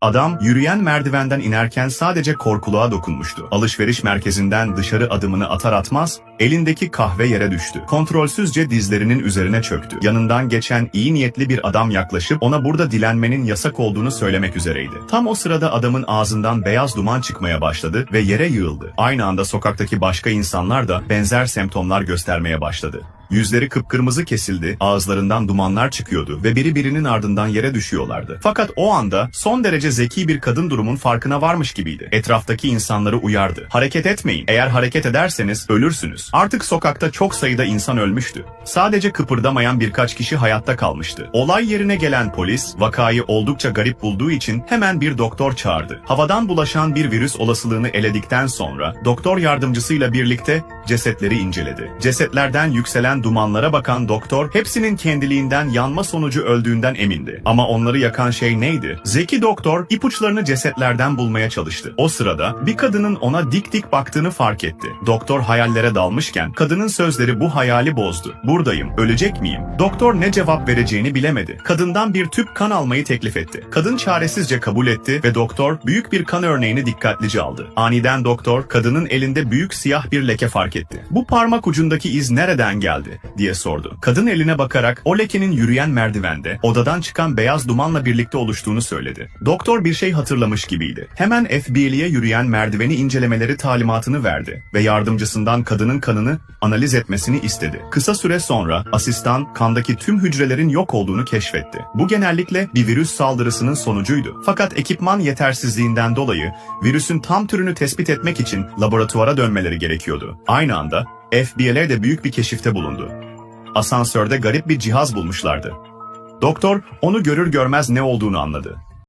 Adam yürüyen merdivenden inerken sadece korkuluğa dokunmuştu. Alışveriş merkezinden dışarı adımını atar atmaz elindeki kahve yere düştü. Kontrolsüzce dizlerinin üzerine çöktü. Yanından geçen iyi niyetli bir adam yaklaşıp ona burada dilenmenin yasak olduğunu söylemek üzereydi. Tam o sırada adamın ağzından beyaz duman çıkmaya başladı ve yere yığıldı. Aynı anda sokaktaki başka insanlar da benzer semptomlar göstermeye başladı. Yüzleri kıpkırmızı kesildi, ağızlarından dumanlar çıkıyordu ve biri birinin ardından yere düşüyorlardı. Fakat o anda son derece zeki bir kadın durumun farkına varmış gibiydi. Etraftaki insanları uyardı. Hareket etmeyin. Eğer hareket ederseniz ölürsünüz. Artık sokakta çok sayıda insan ölmüştü. Sadece kıpırdamayan birkaç kişi hayatta kalmıştı. Olay yerine gelen polis vakayı oldukça garip bulduğu için hemen bir doktor çağırdı. Havadan bulaşan bir virüs olasılığını eledikten sonra doktor yardımcısıyla birlikte cesetleri inceledi. Cesetlerden yükselen dumanlara bakan doktor hepsinin kendiliğinden yanma sonucu öldüğünden emindi. Ama onları yakan şey neydi? Zeki doktor ipuçlarını cesetlerden bulmaya çalıştı. O sırada bir kadının ona dik dik baktığını fark etti. Doktor hayallere dalmışken kadının sözleri bu hayali bozdu. Buradayım, ölecek miyim? Doktor ne cevap vereceğini bilemedi. Kadından bir tüp kan almayı teklif etti. Kadın çaresizce kabul etti ve doktor büyük bir kan örneğini dikkatlice aldı. Aniden doktor kadının elinde büyük siyah bir leke fark etti. Bu parmak ucundaki iz nereden geldi diye sordu. Kadın eline bakarak o lekenin yürüyen merdivende odadan çıkan beyaz dumanla birlikte oluştuğunu söyledi. Doktor bir şey hatırlamış gibiydi. Hemen FBI'ye yürüyen merdiveni incelemeleri talimatını verdi ve yardımcısından kadının kanını analiz etmesini istedi. Kısa süre sonra asistan kandaki tüm hücrelerin yok olduğunu keşfetti. Bu genellikle bir virüs saldırısının sonucuydu. Fakat ekipman yetersizliğinden dolayı virüsün tam türünü tespit etmek için laboratuvara dönmeleri gerekiyordu. Aynı anda FBI'ler de büyük bir keşifte bulundu. Asansörde garip bir cihaz bulmuşlardı. Doktor onu görür görmez ne olduğunu anladı.